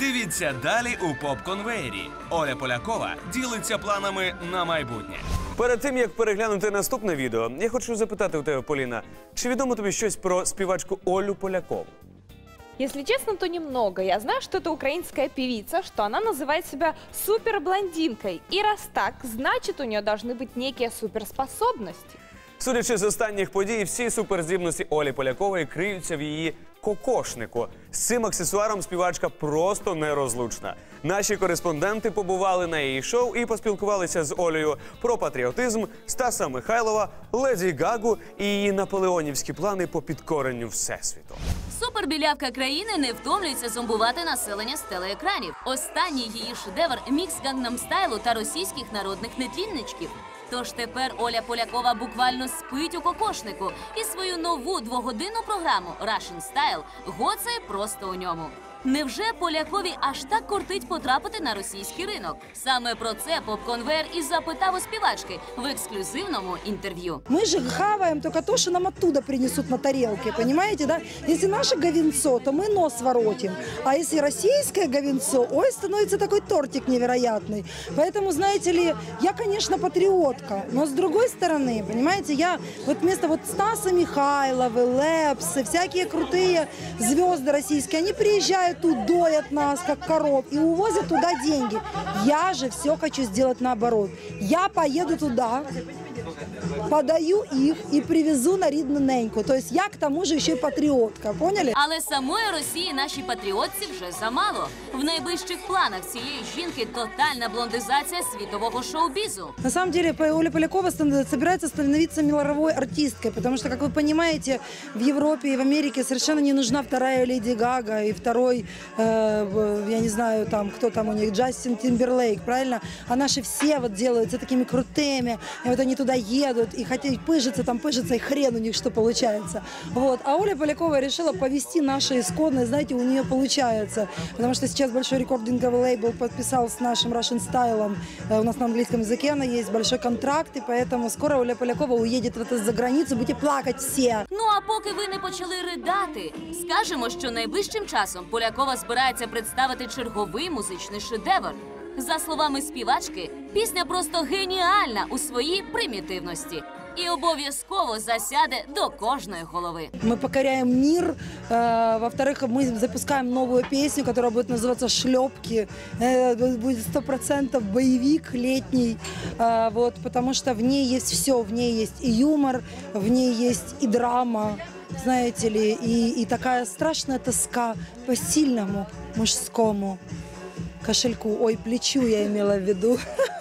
Дивіться далі у поп-конвеєрі. Оля Полякова ділиться планами на майбутнє. Перед тим як переглянути наступне відео, я хочу запитати у тебе, Поліна, чи відомо тобі щось про співачку Олю Полякову? Если честно, то немного. Я знаю, что это украинская певица, что она называет себя суперблондинкой. И раз так, значит, у нее должны быть некие суперспособности. Судячи з останніх подій, всі суперздібності Олі Полякової криються в її кокошнику. З цим аксесуаром співачка просто нерозлучна. Наші кореспонденти побували на її шоу і поспілкувалися з Олею про патріотизм, Стаса Михайлова, Леді Гагу і її наполеонівські плани по підкоренню всесвіту. Супербілявка країни не втомлюється зомбувати населення з телеекранів. Останній її шедевр мікс гангнам стайлу та російських народних нетлінничків. Тож тепер Оля Полякова буквально спить у кокошнику і свою нову двогодинну програму Russian Style гоцає просто у ньому. Невже Полякові аж так кортить потрапити на російський ринок? Саме про це попконвер і запитав у співачки в ексклюзивному інтерв'ю. Мы же хаваем только то, что нам оттуда принесут на тарелке, понимаете, да? Если наше говенцо, то мы нос воротим. А если российское говенцо, ой, становится такой тортик невероятный. Поэтому, знаете ли, я, конечно, патриотка, но с другой стороны, понимаете, я вот вместо вот Стаса Михайловы, Лепсы, всякие крутые звезды российские, они приезжают тут, доят нас, как коров, и увозят туда деньги. Я же все хочу сделать наоборот. Я поеду туда, подаю их и привезу на рідну неньку. То есть я к тому же еще и патриотка, поняли? Але самої Росії нашій патріотці вже замало. В найближчих планах цієї жінки тотальна блондизація світового шоу-бізу. На самом деле П- Оля Полякова стан- собирается становиться мировой артисткой, потому что, как вы понимаете, в Европе и в Америке совершенно не нужна вторая Леди Гага и второй, э, в- я не знаю, там, кто там у них, Джастин Тимберлейк, правильно? А наши все вот делаются такими крутыми, и вот они туда едут, и хотят пыжиться, там пыжиться, и хрен у них что получается. Вот. А Оля Полякова решила повести наши исконные, знаете, у нее получается, потому что сейчас большой рекординговый лейбл подписал с нашим Russian Style, у нас на английском языке она есть, большой контракт, и поэтому скоро Оля Полякова уедет в это за границу, будете плакать все. Ну а поки ви не почали ридати, скажемо, що найближчим часом Полякова збирається представити черговий музичний шедевр. За словами співачки, пісня просто геніальна у своїй примітивності і обов'язково засяде до кожної голови. Мы покоряем мир. Э, Во-вторых, мы запускаем новую песню, которая будет называться «Шлепки». Э, Будет сто процентов боевик летний. Э, Вот, потому что в ней есть все. В ней есть и юмор, в ней есть и драма, знаете ли, и, и такая страшная тоска по сильному мужскому кошельку. Ой, плечу я имела в виду.